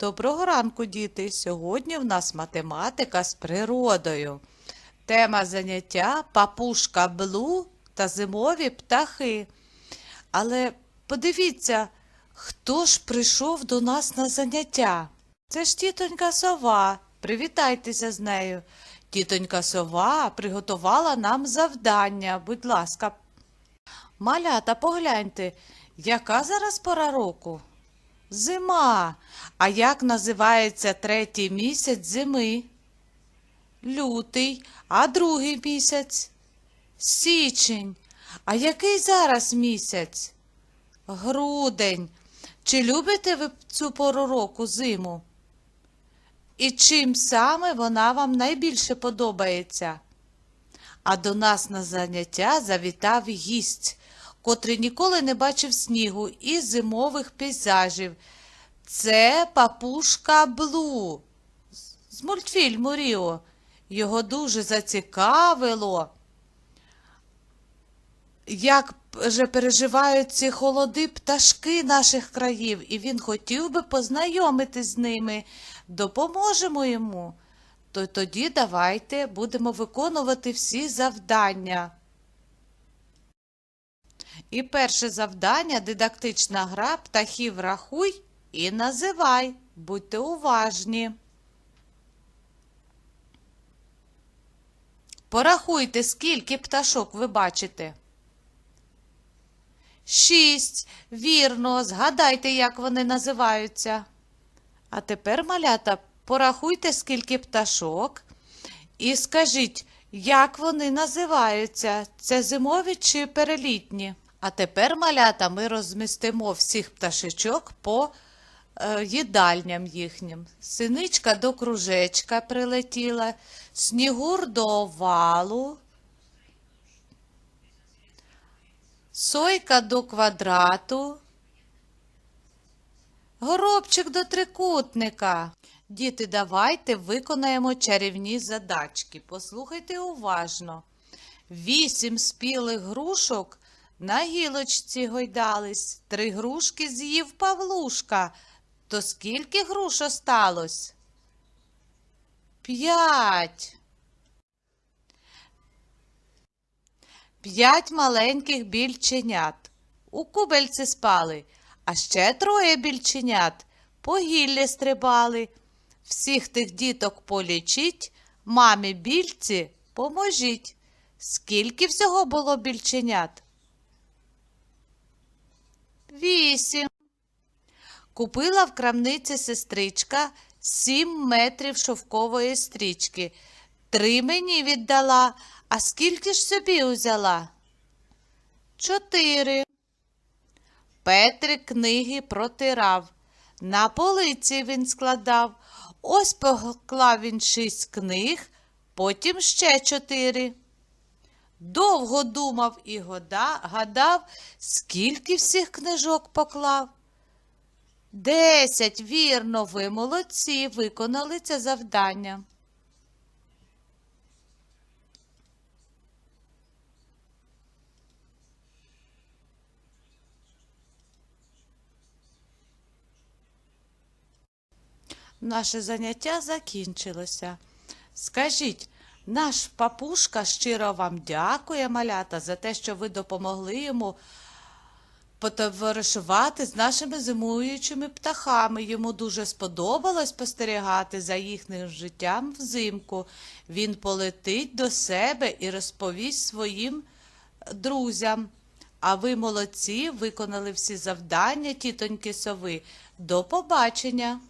Доброго ранку, діти! Сьогодні в нас математика з природою. Тема заняття папушка Блу та зимові птахи. Але подивіться, хто ж прийшов до нас на заняття? Це ж тітонька сова. Привітайтеся з нею. Тітонька сова приготувала нам завдання. Будь ласка, Малята, погляньте, яка зараз пора року? Зима. А як називається третій місяць зими? Лютий, а другий місяць? Січень. А який зараз місяць? Грудень. Чи любите ви цю пору року зиму? І чим саме вона вам найбільше подобається? А до нас на заняття завітав гість, котрий ніколи не бачив снігу і зимових пейзажів. Це папушка Блу з- мультфільму Ріо. Його дуже зацікавило, як же переживають ці холоди пташки наших країв, і він хотів би познайомитись з ними. Допоможемо йому. То тоді давайте будемо виконувати всі завдання. І перше завдання дидактична гра птахів рахуй і називай. Будьте уважні. Порахуйте, скільки пташок ви бачите. Шість. Вірно, згадайте, як вони називаються. А тепер, малята, порахуйте, скільки пташок, і скажіть, як вони називаються? Це зимові чи перелітні? А тепер, малята, ми розмістимо всіх пташечок по е, їдальням їхнім. Синичка до кружечка прилетіла, снігур до овалу, сойка до квадрату. Горобчик до трикутника. Діти, давайте виконаємо чарівні задачки. Послухайте уважно. Вісім спілих грушок на гілочці гойдались. Три грушки з'їв Павлушка. То скільки груш осталось? П'ять. П'ять маленьких більченят. У кубельці спали, а ще троє більченят по гіллі стрибали. Всіх тих діток полічіть, мамі більці поможіть. Скільки всього було більченят? Вісім. Купила в крамниці сестричка сім метрів шовкової стрічки. Три мені віддала, а скільки ж собі узяла? Чотири. Петрик книги протирав. На полиці він складав. Ось поклав він шість книг, потім ще чотири. Довго думав і гадав, скільки всіх книжок поклав. Десять, вірно, ви молодці, виконали це завдання. Наше заняття закінчилося. Скажіть, наш папушка щиро вам дякує, малята, за те, що ви допомогли йому потоваришувати з нашими зимуючими птахами. Йому дуже сподобалось спостерігати за їхнім життям взимку. Він полетить до себе і розповість своїм друзям. А ви молодці, виконали всі завдання, тітоньки сови. До побачення!